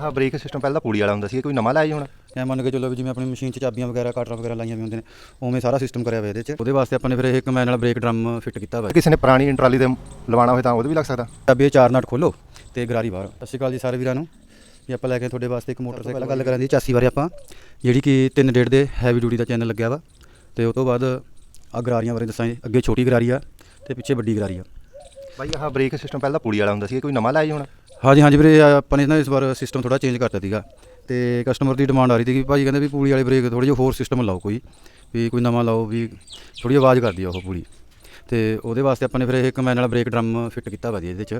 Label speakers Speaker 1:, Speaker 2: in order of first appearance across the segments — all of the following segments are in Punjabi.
Speaker 1: ਹਾਂ ਬ੍ਰੇਕ ਸਿਸਟਮ ਪਹਿਲਾਂ ਪੂੜੀ ਵਾਲਾ ਹੁੰਦਾ ਸੀ ਇਹ ਕੋਈ ਨਵਾਂ ਲਾਇਆ ਜੀ ਹੁਣ?
Speaker 2: ਐ ਮੰਨ ਕੇ ਚੱਲੋ ਵੀ ਜਿਵੇਂ ਆਪਣੀ ਮਸ਼ੀਨ 'ਚ ਚਾਬੀਆਂ ਵਗੈਰਾ ਕਟਰ ਵਗੈਰਾ ਲਾਈਆਂ ਵੀ ਹੁੰਦੀਆਂ ਨੇ ਉਵੇਂ ਸਾਰਾ ਸਿਸਟਮ ਕਰਿਆ ਹੋਇਆ ਇਹਦੇ 'ਚ। ਉਹਦੇ ਵਾਸਤੇ ਆਪਾਂ ਨੇ ਫਿਰ ਇਹ ਕਮੈਨ ਨਾਲ ਬ੍ਰੇਕ ਡਰਮ ਫਿੱਟ ਕੀਤਾ ਹੋਇਆ।
Speaker 1: ਕਿਸੇ ਨੇ ਪੁਰਾਣੀ ਟਰਾਲੀ ਤੇ ਲਵਾਉਣਾ ਹੋਵੇ ਤਾਂ ਉਹਦੇ ਵੀ ਲੱਗ ਸਕਦਾ।
Speaker 2: ਚਾਬੀ ਇਹ ਚਾਰ ਨਟ ਖੋਲੋ ਤੇ ਗਰਾਰੀ ਬਾਹਰ। ਸਤਿ ਸ਼੍ਰੀ ਅਕਾਲ ਜੀ ਸਾਰੇ ਵੀਰਾਂ ਨੂੰ। ਵੀ ਆਪਾਂ ਲੈ ਕੇ ਤੁਹਾਡੇ ਵਾਸਤੇ ਇੱਕ ਮੋਟਰਸਾਈਕਲ ਗੱਲ ਕਰਾਂ ਦੀ ਚਾਸੀ ਬਾਰੇ ਆਪਾਂ। ਜਿਹੜੀ ਕਿ 3.5 ਦੇ ਹੈਵੀ ਡਿਊਟੀ ਦਾ ਚੈਨਲ ਲੱਗਿਆ ਵਾ। ਤੇ ਉਸ ਤੋਂ ਬਾਅਦ ਆ ਗਰਾਰੀਆਂ ਬਾਰੇ ਦੱਸਾਂਗੇ। ਅੱਗੇ ਛੋਟੀ ਗਰਾਰੀ ਆ ਤੇ ਪਿੱਛੇ ਵੱਡੀ ਗਰਾਰੀ ਆ।
Speaker 1: ਬਾਈ ਆਹ ਬ੍ਰੇਕ ਸਿਸਟਮ ਪਹਿਲਾਂ ਪੂੜੀ ਵਾਲਾ ਹੁੰਦਾ ਸੀ ਇਹ ਕੋਈ ਨਵਾਂ ਲਾਇਆ ਜੀ ਹੁਣ?
Speaker 2: ਹਾਂਜੀ ਹਾਂਜੀ ਵੀਰੇ ਆਪਾਂ ਨੇ ਨਾ ਇਸ ਵਾਰ ਸਿਸਟਮ ਥੋੜਾ ਚੇਂਜ ਕਰਤਾ ਸੀਗਾ ਤੇ ਕਸਟਮਰ ਦੀ ਡਿਮਾਂਡ ਆ ਰਹੀ ਸੀ ਕਿ ਭਾਜੀ ਕਹਿੰਦੇ ਵੀ ਪੂੜੀ ਵਾਲੇ ਬ੍ਰੇਕ ਥੋੜੀ ਜਿਹਾ ਹੋਰ ਸਿਸਟਮ ਲਾਓ ਕੋਈ ਵੀ ਕੋਈ ਨਵਾਂ ਲਾਓ ਵੀ ਥੋੜੀ ਆਵਾਜ਼ ਕਰਦੀ ਆ ਉਹ ਪੂੜੀ ਤੇ ਉਹਦੇ ਵਾਸਤੇ ਆਪਾਂ ਨੇ ਫਿਰ ਇਹ ਕਮੈਨ ਵਾਲਾ ਬ੍ਰੇਕ ਡਰਮ ਫਿੱਟ ਕੀਤਾ ਵਧੀਆ ਇਹਦੇ 'ਚ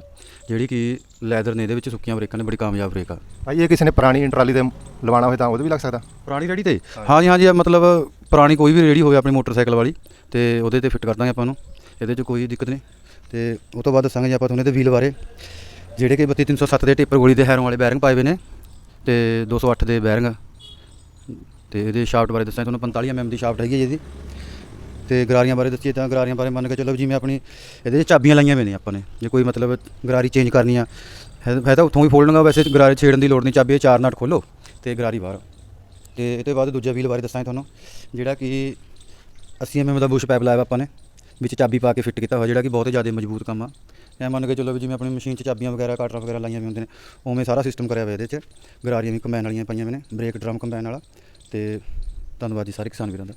Speaker 2: ਜਿਹੜੀ ਕਿ ਲੈਦਰ ਨੇ ਇਹਦੇ ਵਿੱਚ ਸੁੱਕੀਆਂ ਬ੍ਰੇਕਾਂ ਨੇ ਬੜੀ ਕਾਮਯਾਬ ਬ੍ਰੇਕ ਆ।
Speaker 1: ਬਾਈ ਇਹ ਕਿਸੇ ਨੇ ਪੁਰਾਣੀ ਟਰਾਲੀ ਤੇ ਲਵਾਉਣਾ ਹੋਵੇ ਤਾਂ ਉਹਦੇ ਵੀ ਲੱਗ ਸਕਦਾ।
Speaker 2: ਪੁਰਾਣੀ ਰੇੜੀ ਤੇ? ਹਾਂਜੀ ਹਾਂਜੀ ਮਤਲਬ ਪੁਰਾਣੀ ਕੋਈ ਵੀ ਰੇੜੀ ਹੋਵੇ ਆਪਣੀ ਮੋਟਰਸਾਈਕਲ ਵਾਲੀ ਤੇ ਉਹਦੇ ਤੇ ਫਿੱਟ ਕਰ ਦਾਂਗੇ ਆਪਾਂ ਨੂੰ ਇਹਦੇ 'ਚ ਕੋਈ ਦਿੱਕਤ ਨਹੀਂ। ਤੇ ਉਹ ਤੋਂ ਬਾਅਦ ਦੱਸਾਂਗੇ ਜੀ ਆਪਾਂ ਤੁਹਾਨੂੰ ਇਹਦੇ ਵੀਲ ਬਾਰੇ। ਜਿਹੜੇ ਕਿ 32307 ਦੇ ਟੇਪਰ ਗੋਲੀ ਦੇ ਹੈਰੋਂ ਵਾਲੇ ਬੈਰਿੰਗ ਪਾਏ ਹੋਏ ਨੇ ਤੇ 208 ਦੇ ਬੈਰਿੰਗ। ਤੇ ਇਹਦੇ ਸ਼ਾਫਟ ਬਾਰੇ ਦੱਸਾਂ, ਤੁਹਾਨੂੰ 45 mm ਦੀ ਸ਼ਾਫਟ ਹੈਗੀ ਹੈ ਜੀ ਇਹਦੀ। ਤੇ ਗਰਾਰੀਆਂ ਬਾਰੇ ਦੱਸੀਏ ਤਾਂ ਗਰਾਰੀਆਂ ਬਾਰੇ ਮੰਨ ਕੇ ਚੱਲੋ ਵੀ ਜਿਵੇਂ ਆਪਣੀ ਇਹਦੇ 'ਚ ਚਾਬੀਆਂ ਲਾਈਆਂ ਹੋਈਆਂ ਨੇ ਆਪਾਂ ਨੇ, ਜੇ ਕੋਈ ਮਤਲਬ ਗਰਾਰੀ ਚੇਂਜ ਕਰਨੀ ਆ, ਹੈ ਤਾਂ ਉੱਥੋਂ ਵੀ ਫੋਲਡਿੰਗ ਆ ਵੈਸੇ ਗਰਾਰੀ ਛੇੜਨ ਦੀ ਲੋੜ ਨਹੀਂ, ਚਾਬੀ ਚਾਰ ਨਾਟ ਖੋਲੋ ਤੇ ਗਰਾਰੀ ਬਾਹਰ ਤੇ ਇਹ ਤੋਂ ਬਾਅਦ ਦੂਜਾ ਵੀਲ ਬਾਰੇ ਦੱਸਾਂ ਤੁਹਾਨੂੰ, ਜਿਹੜਾ ਕਿ 80 mm ਦਾ ਬੁਸ਼ ਪੈਪ ਲਾਇਆ ਵਾ ਆਪਾਂ ਨੇ, ਵਿੱਚ ਚਾਬੀ ਪਾ ਕੇ ਫਿੱਟ ਕੀਤਾ ਹੋਇਆ, ਜਿਹੜਾ ਕਿ ਬਹੁਤ ਹੀ ਜ਼ਿਆਦਾ ਮਜ਼ਬੂਤ ਕੰਮ ਆ। ਐ ਮੰਨ ਕੇ ਚੱਲੋ ਵੀ ਜਿਵੇਂ ਆਪਣੀ ਮਸ਼ੀਨ 'ਚ ਚਾਬੀਆਂ ਵਗੈਰਾ, ਕਾਟਰਾਂ ਵਗੈਰਾ ਲਾਈਆਂ ਵੀ ਹੁੰਦੀਆਂ ਨੇ, ਉਵੇਂ ਸਾਰਾ ਸਿਸਟਮ ਕਰਿਆ ਹੋਇਆ ਇਹਦੇ 'ਚ। ਗਰਾਰੀਆਂ ਵੀ ਕੰਬਾਈਨ ਵਾਲੀਆਂ ਪਈਆਂ ਹੋਈਆਂ ਨੇ ਬ੍ਰੇਕ ਡਰਮ ਕੰਬਾਈਨ ਵਾਲਾ। ਅਤੇ ਧੰਨਵਾਦ ਜੀ ਸਾਰੇ ਕਿਸਾਨ ਵੀਰਾਂ ਦਾ।